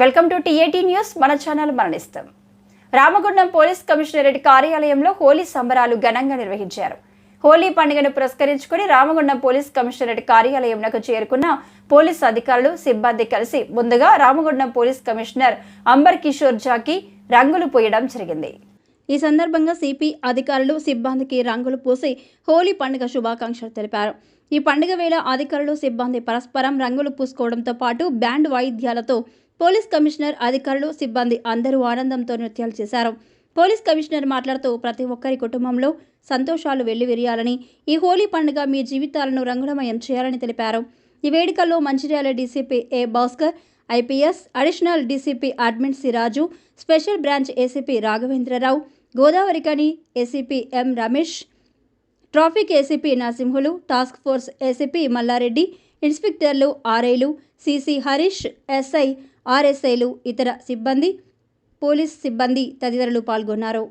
Welcome to TAT news. మన channel మరణిస్తాం. Ramagundam police commissionerate కార్యాలయంలో హోలీ సంబరాలు ఘనంగా నిర్వహించారు. హోలీ పండుగను పురస్కరించుకుని రామగుండం పోలీస్ కమిషనరేట్ కార్యాలయంలో చేరుకున్న పోలీస్ అధికారులు సిబ్బంది కలిసి ముందుగా రామగుండం పోలీస్ కమిషనర్ అంబర్ కిషోర్ జాకి రంగులు పోయడం జరిగింది. ఈ సందర్భంగా సిపి అధికారులు సిబ్బందికి రంగులు పూసి హోలీ పండుగ శుభాకాంక్షలు తెలిపారు. ఈ పండుగ వేళ అధికారులు సిబ్బంది పరస్పరం రంగులు పూసుకోవడంతో పాటు బ్యాండ్ వాయిద్యాలతో పోలీస్ కమిషనర్ అధికారులు సిబ్బంది అందరూ ఆనందంతో నృత్యాలు చేశారు. పోలీస్ కమిషనర్ మాట్లాడుతూ ప్రతి ఒక్కరి కుటుంబంలో సంతోషాలు వెల్లివిరియాలని ఈ హోలీ పండుగ మీ జీవితాలను రంగులమయం చేయాలని తెలిపారు. ఈ వేడుకల్లో Mancherial DCP A Bhaskar IPS additional DCP admin Siraju special branch ACP Raghavendra Rao Godavarikhani ACP M Ramesh traffic ACP Narasimhulu task force ACP Mallareddy ఇన్స్పెక్టర్లు ఆర్ఐలు సిసి హరీష్ ఎస్ఐ ఆర్ఎస్ఐలు ఇతర సిబ్బంది పోలీస్ సిబ్బంది తదితరులు పాల్గొన్నారు.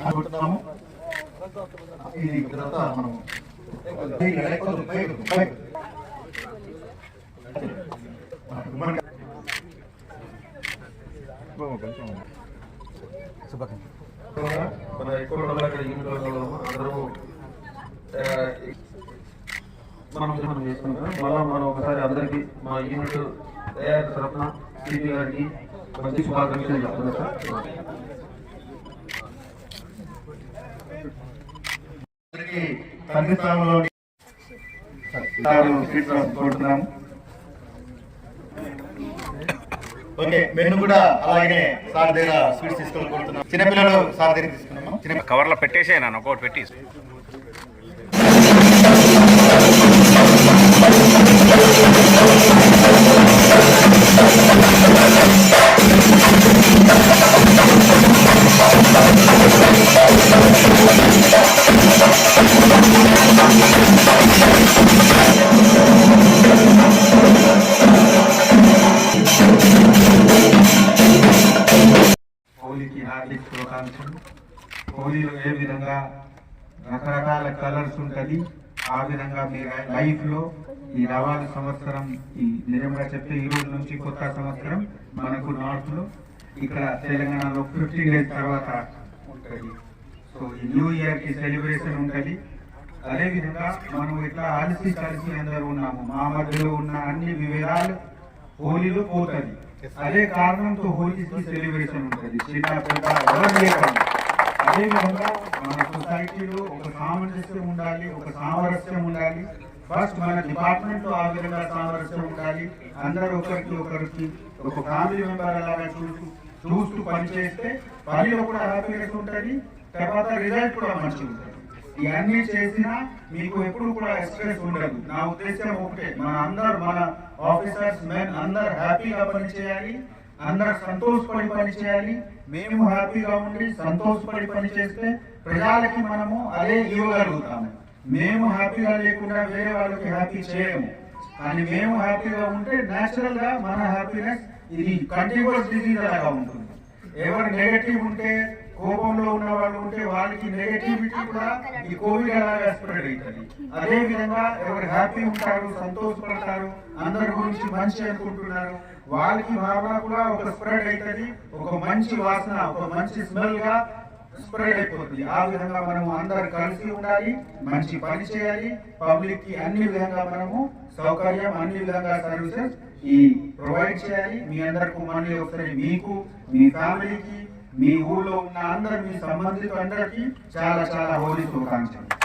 అనుకుంటున్నాము ఇది తర్వాత మనం అందరూ మనం మనం చేసుకుంటాం మళ్ళీ మనం ఒకసారి అందరికి మా యూనిట్ తయారు తరఫున సిపి గారికి శుభాకాంక్షలు తండ్రి కోరుతున్నాము. ఓకే మేము కూడా అలాగే సార్ దగ్గర స్వీట్స్ తీసుకొని కోరుతున్నాం చిన్నపిల్లలు సార్ దగ్గర తీసుకున్నాము? చిన్న కవర్లో పెట్టేసే నన్ను ఒకటి పెట్టి హోలీకి హార్దిక శుభాకాంక్షలు. హోలీలో ఏ విధంగా రకరకాల కలర్స్ ఉంటుంది ఆ విధంగా మీ లైఫ్లో ఈ రవాణా సంవత్సరం ఈ నిజంగా చెప్తే ఈ రోజు నుంచి కొత్త సంవత్సరం మనకు నార్త్లో ఇక్కడ తెలంగాణలో ఫిఫ్టీన్ డేస్ తర్వాత ఉంటుంది. సో ఈ న్యూ ఇయర్కి సెలబ్రేషన్ ఉంటుంది. అదేవిధంగా మనం ఇట్లా అలసి కలిసి అందరూ ఉన్నాము. మా మధ్యలో ఉన్న అన్ని వివేదాలు హోలీలో పోతుంది అదే కారణంతో హోలీకి సెలబ్రేషన్ ఉంటుంది. చిన్న పెద్ద ఎవరు లేకుండా అదే విధంగా మన సొసైటీలో ఒక సామరస్యం ఉండాలి ఒక సామరస్యం ఉండాలి. ఫస్ట్ మన డిపార్ట్మెంట్లో ఆ విధంగా సామరస్యం ఉండాలి. అందరూ ఒకరికి ఒకరికి ఒక ఫ్యామిలీ మెంబర్ అలాగా చూస్తూ చూస్తూ పనిచేస్తే పనిలో కూడా హ్యాపీనెస్ ఉంటుంది. తర్వాత రిజల్ట్ కూడా మంచిగా ఉంటుంది ఇవన్నీ చేసినా మీకు ఎప్పుడు కూడా ఎక్స్ప్రెస్ ఉండదు. నా ఉద్దేశం ఒకటే. మన అందరు మన ఆఫీసర్స్ మెన్ అందరు హ్యాపీగా పని చేయాలి. అందరు సంతోషపడి పని చేయాలి. మేము హ్యాపీగా ఉండి సంతోషపడి పని చేస్తే ప్రజలకి మనము అదే ఇవ్వగలుగుతాము. మేము హ్యాపీగా లేకుండా వేరే వాళ్ళకి హ్యాపీ చేయము. కానీ మేము హ్యాపీగా ఉంటే న్యాచురల్గా మన హ్యాపీనెస్ ఇది కంటిన్యూస్ డిజీజ్ లాగా ఉంటుంది. ఎవరు నెగటివ్ ఉంటే కోపంలో ఉన్న వాళ్ళు ఉంటే వాళ్ళకి నెగటివిటీ కూడా ఈ కోవిడ్ అలాగే స్ప్రెడ్ అవుతుంది. అదే విధంగా ఎవరు హ్యాపీ ఉంటారు సంతోషపడతారు అందరి గురించి మంచి అనుకుంటున్నారు వాళ్ళకి భావన కూడా ఒక స్ప్రెడ్ అవుతుంది ఒక మంచి వాసన ఒక మంచి స్మెల్గా స్ప్రెడ్ అయిపోతుంది. ఆ విధంగా మనము అందరు కలిసి ఉండాలి మంచి పని చేయాలి పబ్లిక్కి అన్ని విధంగా మనము సౌకర్యం అన్ని విధంగా సర్వీసెస్ ఈ ప్రొవైడ్ చేయాలి. మీ అందరికీ మళ్ళీ ఒకసారి మీకు మీ ఫ్యామిలీకి మీ ఊళ్ళో ఉన్న అందరు మీ సంబంధిత అందరికీ చాలా చాలా హోలీ శుభాకాంక్షలు.